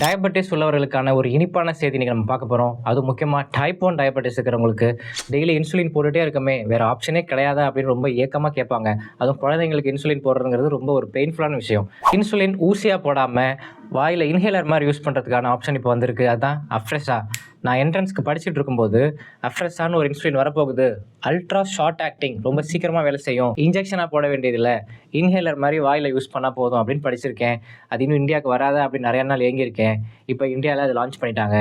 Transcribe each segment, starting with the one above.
Diabetes உள்ளவர்களுக்கான ஒரு இனிப்பான செய்தி நீங்கள் நம்ம பார்க்க போகிறோம் அது முக்கியமாக டைப் ஒன் டயபெட்டிஸ் இருக்கிறவங்களுக்கு டெய்லி இன்சுலின் போட்டுகிட்டே இருக்கமே வேறு ஆப்ஷனே கிடையாதா அப்படின்னு ரொம்ப ஏக்கமாக கேட்பாங்க. அதுவும் குழந்தைங்களுக்கு இன்சுலின் போடுறதுங்கிறது ரொம்ப ஒரு பெயின்ஃபுல்லான விஷயம். இன்சுலின் ஊசியாக போடாமல் வாயில் இன்ஹேலர் மாதிரி யூஸ் பண்ணுறதுக்கான ஆப்ஷன் இப்போ வந்திருக்கு. அதுதான் அஃப்ரெஷா நான் என்ட்ரன்ஸ்க்கு படிச்சுட்டு இருக்கும்போது அஃப்ரெஷான்னு ஒரு இன்சுலின் வரப்போகுது. அல்ட்ரா ஷார்ட் ஆக்டிங் ரொம்ப சீக்கிரமாக வேலை செய்யும். இன்ஜெக்ஷனாக போட வேண்டியதில்லை. இன்ஹேலர் மாதிரி வாயில் யூஸ் பண்ணால் போதும் அப்படின்னு படிச்சிருக்கேன். அது இன்னும் இந்தியாவுக்கு வராத அப்படின்னு நிறைய நாள் ஏங்கியிருக்கேன். இப்போ இந்தியாவில் அது லான்ச் பண்ணிட்டாங்க.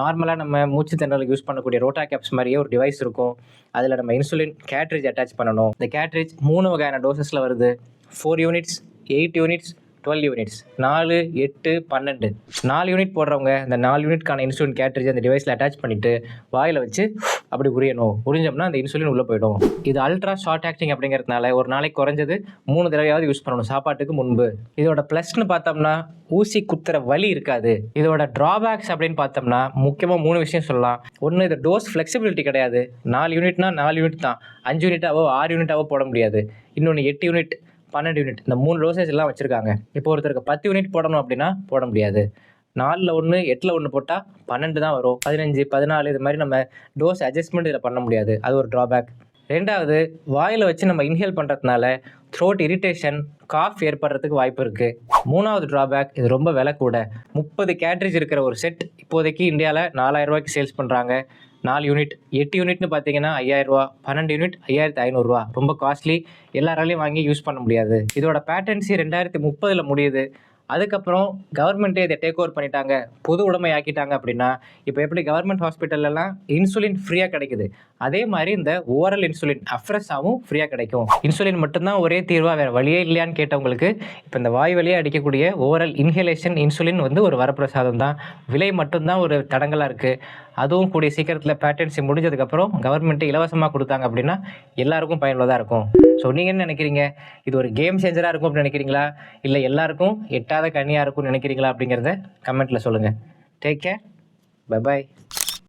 நார்மலாக நம்ம மூச்சு திணறலுக்கு யூஸ் பண்ணக்கூடிய ரோட்டா கேப்ஸ் மாதிரியே ஒரு டிவைஸ் இருக்கும். அதில் நம்ம இன்சுலின் கேட்ரிஜ் அட்டாச் பண்ணணும். இந்த கேட்ரிஜ் மூணு வகையான டோசஸில் வருது. Four units eight units twelve units நாலு எட்டு பன்னெண்டு. நாலு யூனிட் போடுறவங்க இந்த நாலு யூனிட்கான இன்சுலின் கேட்ரேஜ் அந்த டிவைஸில் அட்டாச் பண்ணிவிட்டு வாயில் வச்சு அப்படி உரியணும். உறிஞ்சோம்னா அந்த இன்சுலின் உள்ளே போயிடும். இது அல்ட்ரா ஷார்ட் ஆக்டிங் அப்படிங்கிறதுனால ஒரு நாளைக்கு குறைஞ்சது மூணு தடவையாவது யூஸ் பண்ணணும் சாப்பாட்டுக்கு முன்பு. இதோட ப்ளஸ்னு பார்த்தோம்னா ஊசி குத்துற வலி இருக்காது. இதோட ட்ராபேக்ஸ் அப்படின்னு பார்த்தோம்னா முக்கியமாக மூணு விஷயம் சொல்லலாம். ஒன்று இது டோஸ் ஃப்ளெக்சிபிலிட்டி கிடையாது. நாலு யூனிட்னா நாலு யூனிட் தான். அஞ்சு யூனிட்டாவோ ஆறு யூனிட்டாவோ போட முடியாது. இன்னொன்று எட்டு யூனிட் பன்னெண்டு யூனிட் இந்த மூணு டோசேஜ் எல்லாம் வச்சுருக்காங்க. இப்போ ஒருத்தருக்கு பத்து யூனிட் போடணும் அப்படின்னா போட முடியாது. நாலில் ஒன்று எட்டில் ஒன்று போட்டால் பன்னெண்டு தான் வரும். பதினஞ்சு பதினாலு இது மாதிரி நம்ம டோஸ் அட்ஜஸ்ட்மெண்ட் இதில் பண்ண முடியாது. அது ஒரு ட்ராபேக் ரெண்டாவது வாயில் வச்சு நம்ம இன்ஹேல் பண்ணுறதுனால த்ரோட் இரிட்டேஷன் காஃப் ஏற்படுறதுக்கு வாய்ப்பு இருக்குது மூணாவது ட்ராபேக் இது ரொம்ப விலை கூட. முப்பது கேட்ரிஜ் இருக்கிற ஒரு செட் இப்போதைக்கு இந்தியாவில் நாலாயிரம் ரூபாய்க்கு சேல்ஸ் பண்ணுறாங்க நாலு யூனிட் எட்டு யூனிட்னு பார்த்தீங்கன்னா ஐயாயிரரூவா பன்னெண்டு யூனிட் ஐயாயிரத்து ஐநூறுரூவா ரொம்ப காஸ்ட்லி எல்லாராலையும் வாங்கி யூஸ் பண்ண முடியாது. இதோட பேட்டன்சி ரெண்டாயிரத்தி முப்பதில் முடியுது. அதுக்கப்புறம் கவர்மெண்ட்டே இதை டேக் ஓவர் பண்ணிட்டாங்க பொது உடைமை ஆக்கிட்டாங்க அப்படின்னா இப்போ எப்படி கவர்மெண்ட் ஹாஸ்பிட்டல்லலாம் இன்சுலின் ஃப்ரீயாக கிடைக்குது? அதே மாதிரி இந்த ஓரல் இன்சுலின் அஃப்ரெஸாகவும் ஃப்ரீயாக கிடைக்கும். இன்சுலின் மட்டும்தான் ஒரே தீர்வாக வேறு வழியே இல்லையான்னு கேட்டவங்களுக்கு இப்போ இந்த வாய் வழியாக அடிக்கக்கூடிய ஓரல் இன்ஹேலேஷன் இன்சுலின் வந்து ஒரு வரப்பிரசாதம் தான். விலை மட்டும்தான் ஒரு தடங்கலாக இருக்குது அதுவும் கூடிய சீக்கிரத்தில் பேட்டன்சி முடிஞ்சதுக்கப்புறம் கவர்மெண்ட்டு இலவசமாக கொடுத்தாங்க அப்படின்னா எல்லாருக்கும் பயனுள்ளதாக இருக்கும். ஸோ நீங்கள் என்ன நினைக்கிறீங்க. இது ஒரு கேம் சேஞ்சராக இருக்கும் அப்படின்னு நினைக்கிறீங்களா? இல்லை எல்லாருக்கும் எட்டாத கனியாக இருக்கும்னு நினைக்கிறீங்களா அப்படிங்கிறத கமெண்ட்டில் சொல்லுங்கள் டேக் கேர் பை பாய்